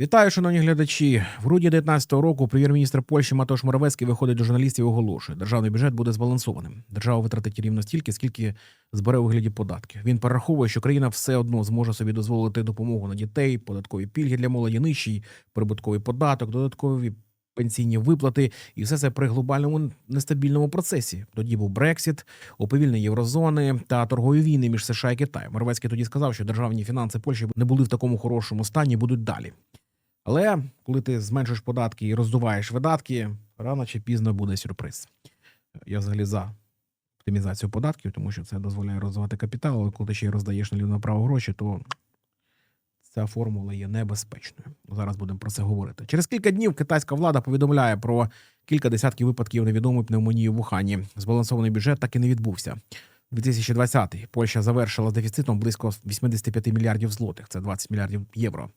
Вітаю, шановні глядачі. В грудні 2019 року прем'єр-міністр Польщі Матош Моравецький виходить до журналістів і оголошує, державний бюджет буде збалансованим. Держава витратить рівно стільки, скільки збере у вигляді податків. Він перераховує, що країна все одно зможе собі дозволити допомогу на дітей, податкові пільги для молоді, нижчий прибутковий податок, додаткові пенсійні виплати, і все це при глобальному нестабільному процесі. Тоді був Брексіт, уповільнення єврозони та торгові війни між США і Китаєм. Моравецький тоді сказав, що державні фінанси Польщі не були в такому хорошому стані, будуть далі. Але коли ти зменшуєш податки і роздуваєш видатки, рано чи пізно буде сюрприз. Я взагалі за оптимізацію податків, тому що це дозволяє розвивати капітал, але коли ти ще й роздаєш наліво направо гроші, то ця формула є небезпечною. Зараз будемо про це говорити. Через кілька днів китайська влада повідомляє про кілька десятків випадків невідомої пневмонії в Вухані. Збалансований бюджет так і не відбувся. 2020-й Польща завершила з дефіцитом близько 85 мільярдів злотих, це 20 мільярдів євро.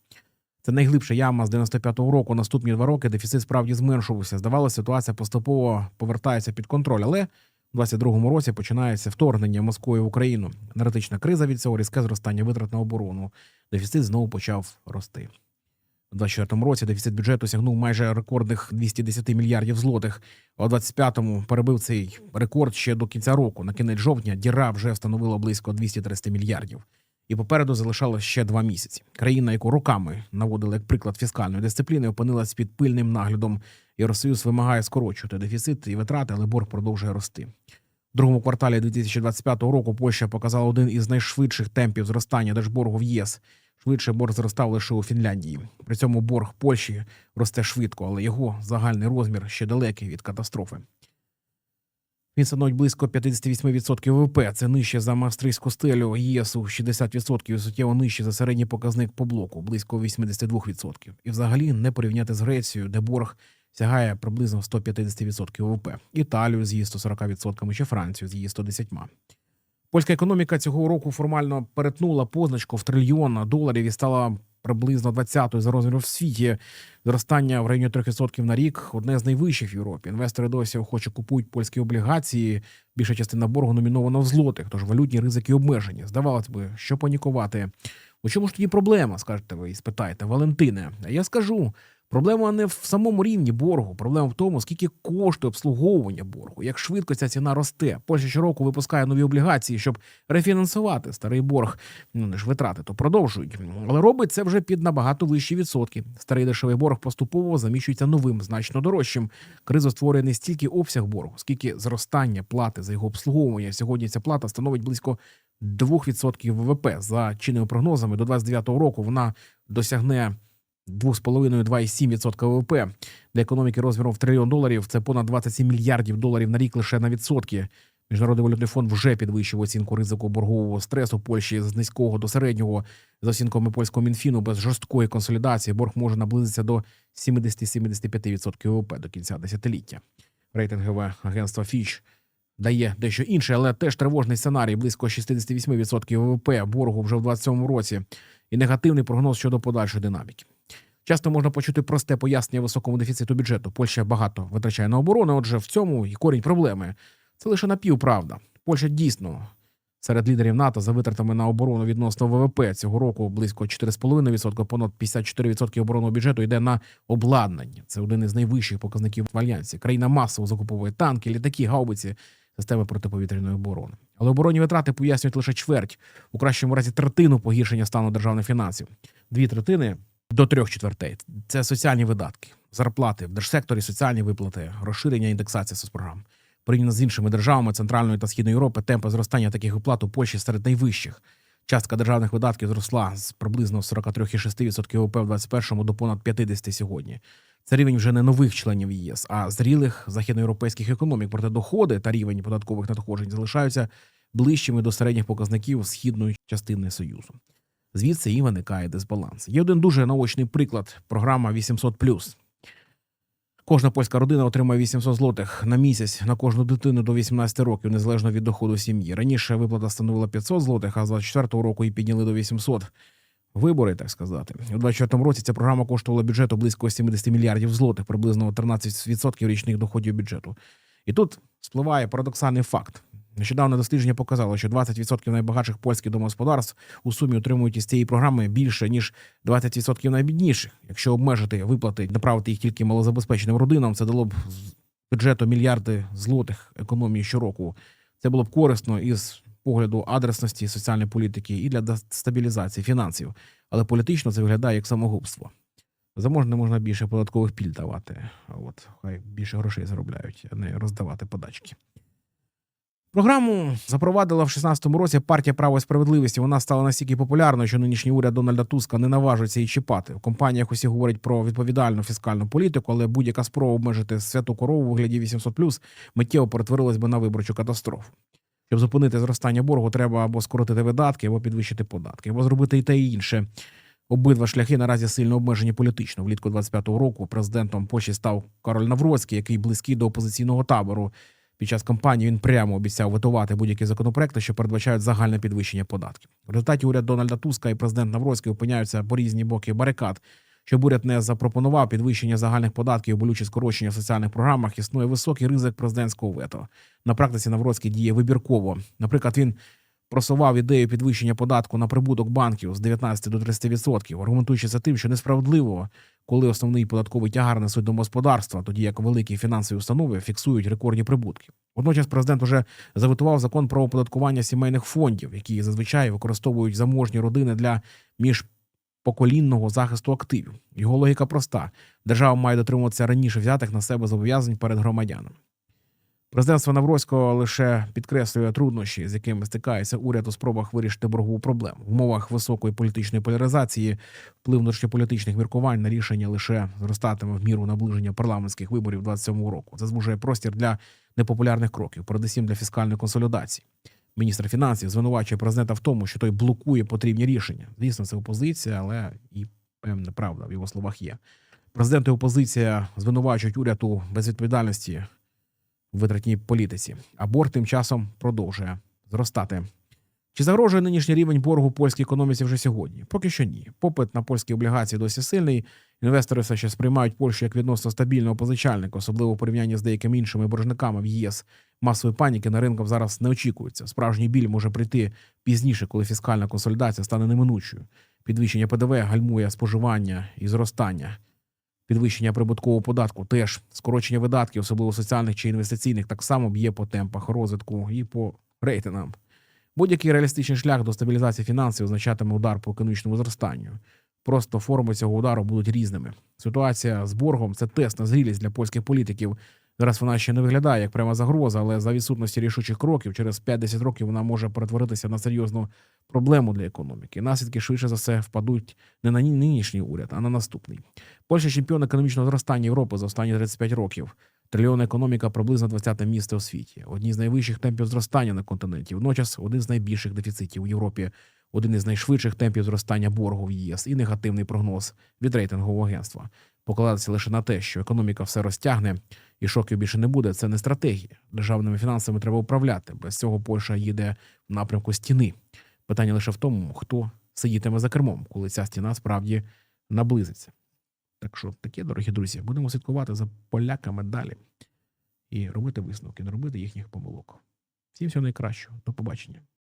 Це найглибша яма з 95-го року. Наступні два роки дефіцит справді зменшувався. Здавалося, ситуація поступово повертається під контроль. Але у 22-му році починається вторгнення Москви в Україну. Енергетична криза від цього різке зростання витрат на оборону. Дефіцит знову почав рости. У 24-му році дефіцит бюджету сягнув майже рекордних 210 мільярдів злотих. У 25-му перебив цей рекорд ще до кінця року. На кінець жовтня діра вже становила близько 230 мільярдів. І попереду залишалось ще два місяці. Країна, яку роками наводили як приклад фіскальної дисципліни, опинилась під пильним наглядом. Євросоюз вимагає скорочувати дефіцит і витрати, але борг продовжує рости. В другому кварталі 2025 року Польща показала один із найшвидших темпів зростання держборгу в ЄС. Швидше борг зростав лише у Фінляндії. При цьому борг Польщі росте швидко, але його загальний розмір ще далекий від катастрофи. Він становить близько 58% ВВП. Це нижче за австрійську стелю ЄСу 60% і суттєво нижче за середній показник по блоку, близько 82%. І взагалі не порівняти з Грецією, де борг сягає приблизно 150% ВВП, Італію з її 140% чи Францію з її 110%. Польська економіка цього року формально перетнула позначку в трильйон доларів і стала приблизно 20-ї за розміром в світі. Зростання в районі 3% на рік одне з найвищих в Європі. Інвестори досі охоче купують польські облігації. Більша частина боргу номінована в злотих, тож валютні ризики обмежені. Здавалось би, що панікувати. У чому ж тоді проблема? скажете ви і спитаєте, Валентине. А я скажу. Проблема не в самому рівні боргу, проблема в тому, скільки коштує обслуговування боргу, як швидко ця ціна росте. Польща щороку випускає нові облігації, щоб рефінансувати старий борг. Ну не ж витрати, то продовжують, але робить це вже під набагато вищі відсотки. Старий дешевий борг поступово заміщується новим, значно дорожчим. Криза створює не стільки обсяг боргу, скільки зростання плати за його обслуговування. Сьогодні ця плата становить близько 2% ВВП. За чинними прогнозами до 29-го року вона досягне 2,5-2,7% ВВП для економіки розміром в трильйон доларів. Це понад 27 мільярдів доларів на рік лише на відсотки. Міжнародний валютний фонд вже підвищив оцінку ризику боргового стресу Польщі з низького до середнього. За оцінками польського мінфіну, без жорсткої консолідації борг може наблизитися до 70-75% ВВП до кінця десятиліття. Рейтингове агентство Fitch дає дещо інше, але теж тривожний сценарій близько 68% ВВП боргу вже в 2027 році і негативний прогноз щодо подальшої динаміки. Часто можна почути просте пояснення високому дефіциту бюджету. Польща багато витрачає на оборону. Отже, в цьому і корінь проблеми. Це лише напівправда. Польща дійсно серед лідерів НАТО за витратами на оборону відносно ВВП цього року близько 4,5%, понад 54% оборонного бюджету йде на обладнання. Це один із найвищих показників в альянсі. Країна масово закуповує танки, літаки, гаубиці, системи протиповітряної оборони. Але оборонні витрати пояснюють лише чверть, у кращому разі третину погіршення стану державних фінансів. Дві третини до трьох четвертей. Це соціальні видатки, зарплати в держсекторі, соціальні виплати, розширення індексації соцпрограм. Порівняно з іншими державами Центральної та Східної Європи, темпи зростання таких виплат у Польщі серед найвищих. Частка державних видатків зросла з приблизно 43,6% ВВП в 21-му до понад 50% сьогодні. Це рівень вже не нових членів ЄС, а зрілих західноєвропейських економік. Проте доходи та рівень податкових надходжень залишаються ближчими до середніх показників східної частини союзу. Звідси і виникає дисбаланс. Є один дуже наочний приклад. Програма 800+. Кожна польська родина отримує 800 злотих на місяць на кожну дитину до 18 років, незалежно від доходу сім'ї. Раніше виплата становила 500 злотих, а з 24-го року її підняли до 800. Вибори, так сказати. У 24 році ця програма коштувала бюджету близько 70 мільярдів злотих, приблизно 13% річних доходів бюджету. І тут спливає парадоксальний факт. Нещодавне дослідження показало, що 20% найбагатших польських домогосподарств у сумі отримують із цієї програми більше ніж 20% найбідніших. Якщо обмежити виплати, направити їх тільки малозабезпеченим родинам, це дало б бюджету мільярди злотих економії щороку. Це було б корисно із погляду адресності соціальної політики і для стабілізації фінансів. Але політично це виглядає як самогубство. Заможним можна більше податкових піль давати. а От хай більше грошей заробляють, а не роздавати подачки. Програму запровадила в 16-му році партія право і справедливість. і Вона стала настільки популярною, що нинішній уряд Дональда Туска не наважується її чіпати. В компаніях усі говорять про відповідальну фіскальну політику, але будь-яка спроба обмежити святу корову у вигляді 800+, миттєво перетворилась би на виборчу катастрофу. Щоб зупинити зростання боргу, треба або скоротити видатки, або підвищити податки, або зробити і те і інше. Обидва шляхи наразі сильно обмежені політично. Влітку 25-го року президентом Польщі став Кароль Навроцький, який близький до опозиційного табору. Під час кампанії він прямо обіцяв витувати будь-які законопроекти, що передбачають загальне підвищення податків. В результаті уряд Дональда Туска і президент Навроцький опиняються по різні боки барикад. Щоб уряд не запропонував підвищення загальних податків, болючі скорочення в соціальних програмах, існує високий ризик президентського вето. На практиці Навроцький діє вибірково. Наприклад, він просував ідею підвищення податку на прибуток банків з 19 до 30%, аргументуючи це тим, що несправедливо, коли основний податковий тягар несуть домогосподарства, тоді як великі фінансові установи фіксують рекордні прибутки. Водночас президент уже заветував закон про оподаткування сімейних фондів, які зазвичай використовують заможні родини для міжпоколінного захисту активів. Його логіка проста: держава має дотримуватися раніше взятих на себе зобов'язань перед громадянами. Президентство Навроського лише підкреслює труднощі, з якими стикається уряд у спробах вирішити боргову проблему в умовах високої політичної поляризації. Вплив внутрішньополітичних міркувань на рішення лише зростатиме в міру наближення парламентських виборів 27-го року. Це змушує простір для непопулярних кроків, передусім для фіскальної консолідації. Міністр фінансів звинувачує президента в тому, що той блокує потрібні рішення. Звісно, це опозиція, але і певна правда в його словах є. Президент і опозиція звинувачують уряд у безвідповідальності в витратній політиці. А борг тим часом продовжує зростати. Чи загрожує нинішній рівень боргу польській економіці вже сьогодні? Поки що ні. Попит на польські облігації досі сильний. Інвестори все ще сприймають Польщу як відносно стабільного позичальника, особливо в порівнянні з деякими іншими боржниками в ЄС. Масової паніки на ринках зараз не очікується. Справжній біль може прийти пізніше, коли фіскальна консолідація стане неминучою. Підвищення ПДВ гальмує споживання і зростання. Підвищення прибуткового податку теж скорочення видатків, особливо соціальних чи інвестиційних, так само б'є по темпах розвитку і по рейтингам. Будь-який реалістичний шлях до стабілізації фінансів означатиме удар по економічному зростанню. Просто форми цього удару будуть різними. Ситуація з боргом це тест на зрілість для польських політиків. Зараз вона ще не виглядає як пряма загроза, але за відсутності рішучих кроків через 5-10 років вона може перетворитися на серйозну проблему для економіки. Наслідки швидше за все впадуть не на нинішній уряд, а на наступний. Польща чемпіон економічного зростання Європи за останні 35 років. Трильйонна економіка приблизно 20-те місце у світі. Одні з найвищих темпів зростання на континенті. Водночас один з найбільших дефіцитів у Європі, один із найшвидших темпів зростання боргу в ЄС і негативний прогноз від рейтингового агентства. Покладатися лише на те, що економіка все розтягне і шоків більше не буде. Це не стратегія. Державними фінансами треба управляти. Без цього Польща їде в напрямку стіни. Питання лише в тому, хто сидітиме за кермом, коли ця стіна справді наблизиться. Так що таке, дорогі друзі, будемо слідкувати за поляками далі і робити висновки, не робити їхніх помилок. Всім всього найкращого. До побачення.